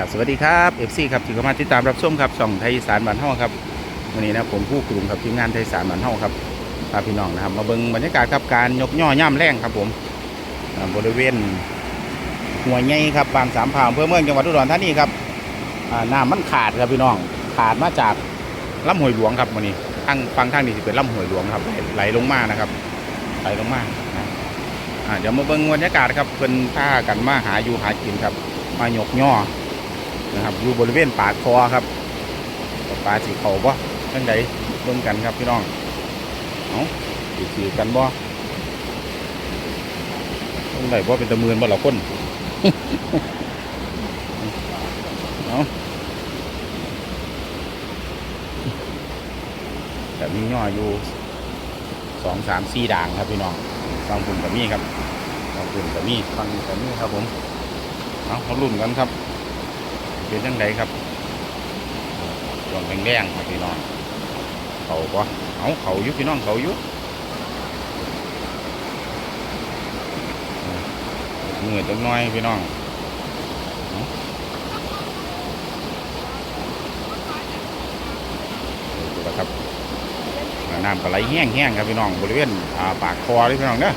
กับสวัสดีครับเอฟซีครับที่เข้ามาติดตามรับชมครับช่องไทยสารบ้านเฮาครับวันนี้นะผมผู้กลุ่มครับทีมงานไทยสารบ้านเฮาครับพาพี่น้องนะครับ มาเบิ่งบรรยากาศครับการยกย่อย่ำแรงครับผมบริเวณหัวใหญ่ครับบางสามพาวอำเพื่อเมืองจังหวัดอุดรธานีครับน้ำมันขาดครับพี่น้องขาดมาจากลำห้วยหลวงครับวันนี้ทางฟังทางนี้จะเป็นลำห้วยหลวงครับไหลลงมานะครับไหลลงมานะเดี๋ยวมาเบิ่งบรรยากาศครับเพิ่นพากันมาหาอยู่หากินครับ มายกย่อ นะครับอยู่บริเวณปากคอครับปลาสีเขาบ่ทั้งใดเบิ่งกันครับพี่น้องเอาสิถือกันบ่ทั้งใดบ่เป็นตะเมือนบ่หละคนเอาแต่มีย่ออยู่สองสามสี่ด่างครับพี่น้องฟังปุ่นกับมีครับฟังปุ่นกับมีฟังกับมีครับผมเอาเขาลุ่นกันครับ เป็นจังไดครับลองแดงๆครับพี่น้องเขาปะเอาเขายุพี่น้องเขายุเหนื่อยจังน้อยพี่น้องดูนะครับน้ำก็ไหลแห้งๆครับพี่น้องบริเวณปากคอเลยพี่น้องเด้อ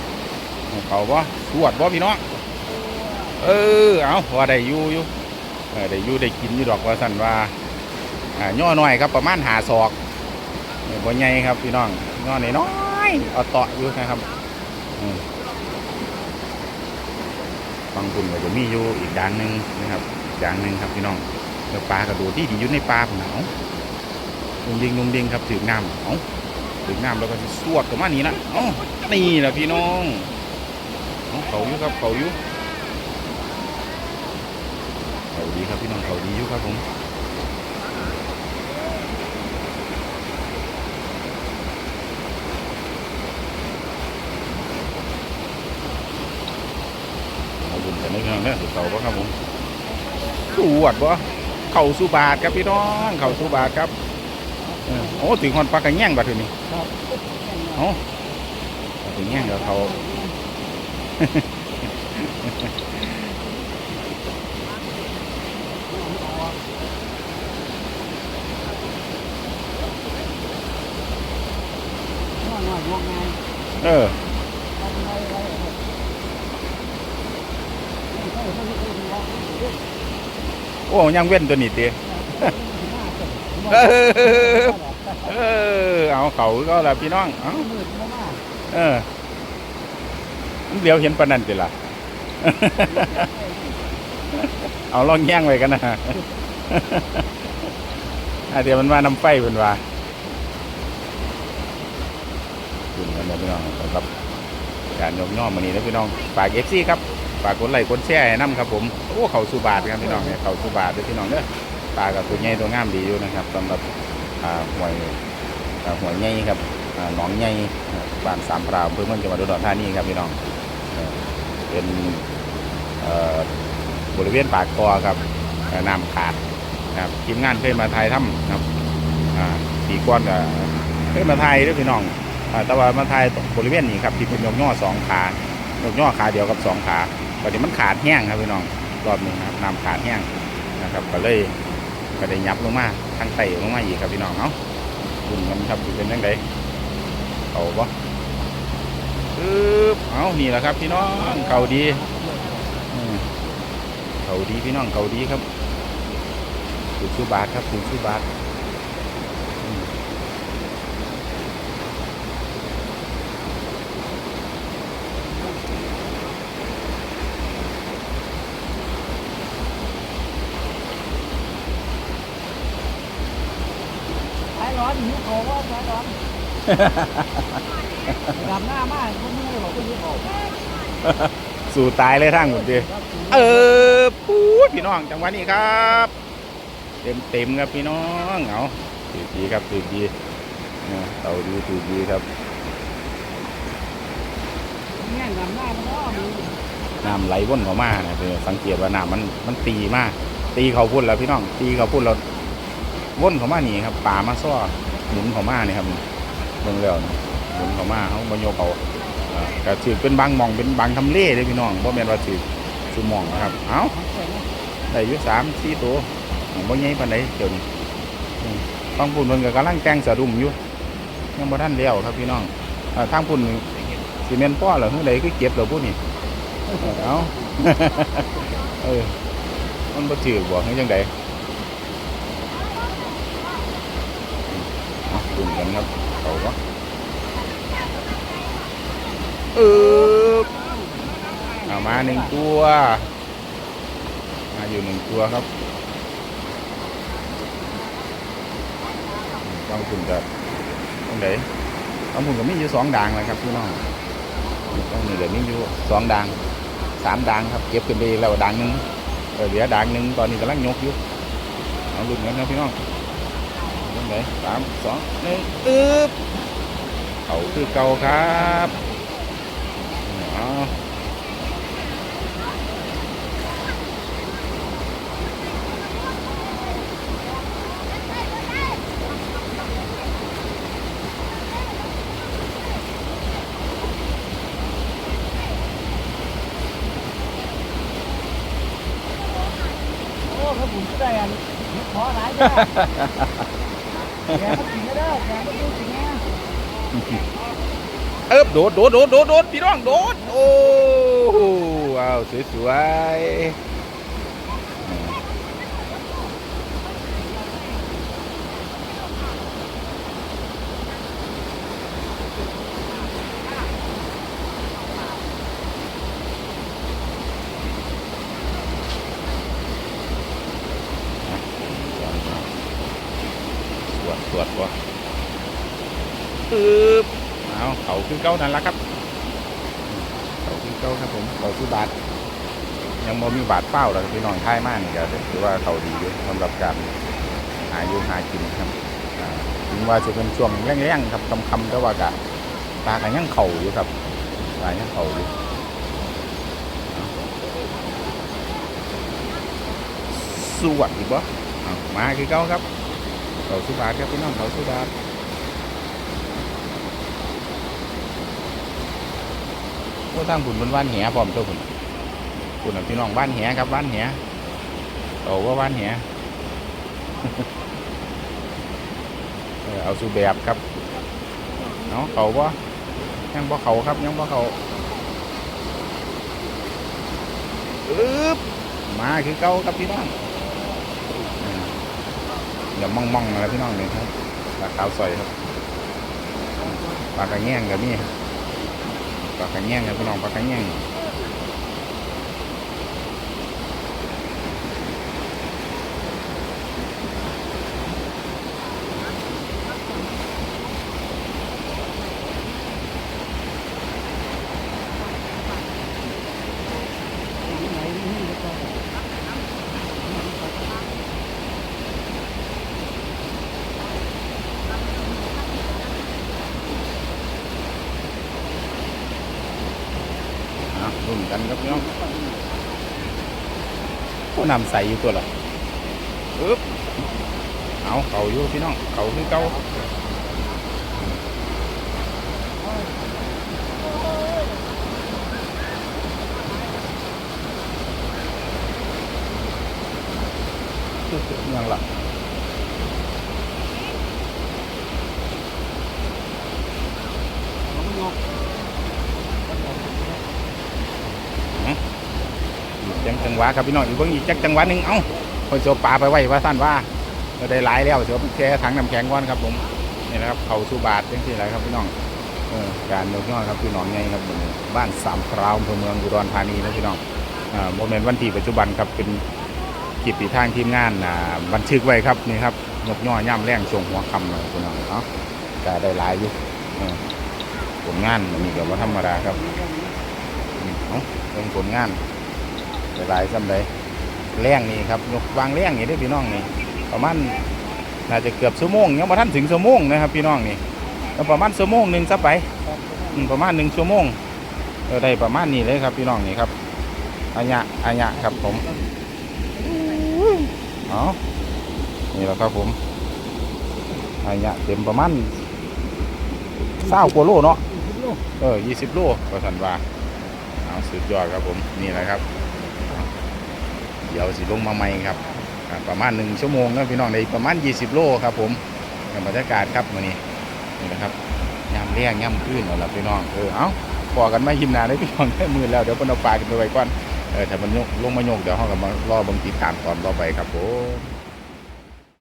เขาปะสวดปะพี่น้องเออเอาว่าได้อยู่อยู่ เออได้อยู่ได้กินอยู่ดอกว่าสันว่าอ่าย่อหน่อยครับประมาณหาศอกเออบ่ใหญ่ครับพี่น้องย่อน้อยเอาเตาะอยู่นะครับบางคุณก็จะมีอยู่อีกด่างหนึ่งนะครับด่างหนึ่งครับพี่น้องเดี๋ยวปลากระโดดที่ที่อยู่ในปลาผมหนาวนุ่มดิงนุ่มดิงครับถึงน้ำเอาถึงน้ำแล้วก็จะสวดประมาณนี้นะอ๋อนี่แหละพี่น้องเอาเขาอยู่ครับเขาอยู่ เขาดีครับพี่น้องเขาดีอยู่ครับผมเอาบุญกันได้พี่น้องเนี่ยสุดเขาปะครับผมสวดปะเข่าสุบาทครับพี่น้องเข่าสุบาทครับเออโอ้ถึงหอนปลากระแง่งบัดทีนี้โอ้ถึงแง่งกับเขา เออโอ้ยังเว้นตัวนี้ตีเออเออเอาเขาก็แล้วพี่น้องเอาเออมันเดี๋ยวเห็นปนันติล่ะเอาลองแย่งไว้กันนะอะเดี๋ยวมันมาน้ำไฟเป็นว่า คุณกันนะพี่น้องสำหรับการยกย่อมานี้นะพี่น้องฝากเอฟซีครับฝากกดไลค์กดแชร์ให้น้ำครับผมโอ้เขาสุบาทครับพี่น้องเนี่ยเขาสุบาทเด้วยพี่น้องเด้อปลากับตัวใหญ่ตัวงามดีอยู่นะครับสำหรับหวยหวยใหญ่ครับหนองใหญ่บ้านสามพราวเพื่อเมืองจังหวัดอุดรธานีครับพี่น้องเป็นบริเวณปากคอครับน้ำขาดครับทีมงานเคยมาถ่ายถ้ำครับปีก้อนกับเคยมาถ่ายด้วยพี่น้อง แต่ว่ามาถ่ายบริเวณนี้ครับที่เป็นยกย่อสองขายกย่อขาเดียวกับสองขาตอนนี้มันขาดแห้งครับพี่น้องรอบหนึงครับน้ำขาดแห้งนะครับก็เลยก็ได้ยับลงมาทางไต่ลงมาอีกครับพี่น้องเนาะคุณมันครับสิเป็นยังไงเขาปะปึ๊บเอานี่แหละครับพี่น้องเขาดีเขาดีพี่น้องเขาดีครับถูกสุบาทครับถูกสุบาทอืม สาย ร้อนหิวเขาว่าสาร้อนดำหน้ามากพวกมึงเลยบอกว่าหิวเขาสู่ตายเลยทางหมดดีเออปูดพี่น้องจังหวะนี้ครับ เต็มเต็มครับพี่น้องเอาถือดีครับถือดีเออเอาดีถือดีครับเนี่ยดำหน้ามันก็น้ำไหลว่นเขามากนะคือสังเกตว่าน้ำมันมันตีมากตีเขาพุ่นแล้วพี่น้อง ตีเขาพุ่นเรา ว่นเขามานี่ครับป่ามาซ้อหมุนเขามานี่ครับเบิ่งแล้วหมุนเขามาเขาบรโยกเขาอ่าก็ถือเป็นบางมองเป็นบางทำเล่เลยพี่น้องเพราะแม่นว่าถือสุหมองนะครับ เอาของเสร็จแล้วได้ยู่สามสี่ตัวบ่ใหญ่ปานใดเดี๋ยวนี้อืมฟังปุ่นเพิ่นก็กำลังแต่งสะดุ้งอยู่ยังบ่ทันแล้วครับพี่น้องอทางปุ่นสิเมนป้อเหรอเฮ้ยใดคือเก็บเหรอพุ่นนี่เอาเออมันบ่ถือบ่เฮ้ยจังได เอาดุ่มกันครับเขาก็เออเอามาหนึ่งตัวมาอยู่หนึ่งตัวครับต้องคุณจะต้องไหนต้องคุณก็มีอยู่สองด่างเลยครับพี่น้องต้องนี่เดี๋ยวมีอยู่สองด่างสามด่างครับเก็บขึ้นไปแล้วด่างหนึ่งเออเหลือด่างหนึ่งตอนนี้กำลังยกอยู่เอาลุ้นกันนะพี่น้อง ต้องไหนสามสองหนึ่งอึ๊บเขาคือเก่าครับเอาโอ้เขาผ เอิบโดดโดดโดดโดดโดดพี่น้องโดด โอ้ว้าวสวยๆ สวดสวดวะอึบเอาเขาคือเก้านั่นละครับ เขาคือเก้าครับผมเขาคือบาทยังบ่มีบาทเป้าเลยพี่น้องท้ายมากนี่ก็ถือว่าเขาดีอยู่สำหรับการหาอยู่หากินครับอ่าถึงว่าจะเป็นช่วงแรงๆครับคำๆแต่ว่ากะปลากันยังเข่าอยู่ครับปลายังเข่าอยู่สวัสดีบ่เอามาคือเก้าครับ เขาสุบาทครับพี่น้องเขาสุบาทก็ตั้งบุญบนบ้านแหพร้อมเจ้าคุณคุณพี่น้องบ้านแหครับบ้านแหโอ้ว่าบ้านแหเออเอาสูแบบครับเนาะเขาบ่ยังบ่เขาครับยังบ่เขาอึ๊บมาคือเก่าครับพี่น้อง อย่ามองมองๆอะไรพี่น้องเลยครับปลาขาวใสครับปลากระแยงกับนี่ปลากระแยงครับพี่น้องปลากระแยง รุ่นกันครับพี่น้องผู้นำใส่อยู่ตัวละปึ๊บเอาเขาอยู่พี่น้องเขาคือเก่ายังละจังจังห วะครับพี่น้องอีกเบิ่งอีกจักจังหวะหนึ่งเอ้าคอยโจปลาไปไว้ว่าสั้นว่าก็ได้หลายแล้วเดี๋ยวแช่ถังน้ำแข็งก่อนครับผมนี่นะครับเขาสุบาทจังที่ไรครับพี่น้องเออการยกย่อครับพี่น้องไงครับบ้านสามคราวอำเภอเมืองอุดรธานีนะพี่น้องโมเมนต์วันที่ปัจจุบันครับเป็นกิจปีทางทีมงานบันทึกไว้ครับนี่ครับยกย่อย่ำแรงช่งหัวคำเลยพี่น้องเนาะก็ได้หลายอยู่ผลงานมันนี่ก็ว่าธรรมดาครับอืมเอาเรื่องผลงาน หลายๆซ้ำใดแรงนี่ครับยกวางแรงนี่ได้อพี่น้องนี่ประมาณน่าจะเกือบชั่วโมงยังมาท่านถึงชั่วโมงนะครับ พี่น้องนี่ก็ประมาณชั่วโมงหนึ่งซะไปอืมประมาณหนึ่งชั่วโมงเออได้ประมาณนี้เลยครับพี่น้องนี่ครับอัญญะอัญญะครับผมเอานี่แหละครับผมอัญญะเต็มประมาณเศร้ากว่าโลเนาะเออยี่สิบโลก็สันว่าเอาสุดยอดครับผมนี่แหละครับ เดี๋ยวสิลงมาใหม่ครับประมาณหนึ่งชั่วโมงนะพี่น้องในประมาณ 20 โลครับผมบรรยากาศครับวันนี้นี่นะครับย่ำแรงย่ำขึ้นเอาละพี่น้องเออเอาพอกันไม่หิมนาได้พี่น้องแค่มือแล้วเดี๋ยวพิ่นเอาปลากันไปไว้ก่อนเออถ้ามันยกลงมาโยกเดี๋ยวห้องก็มารอบังติดตามตอนต่อไปครับผม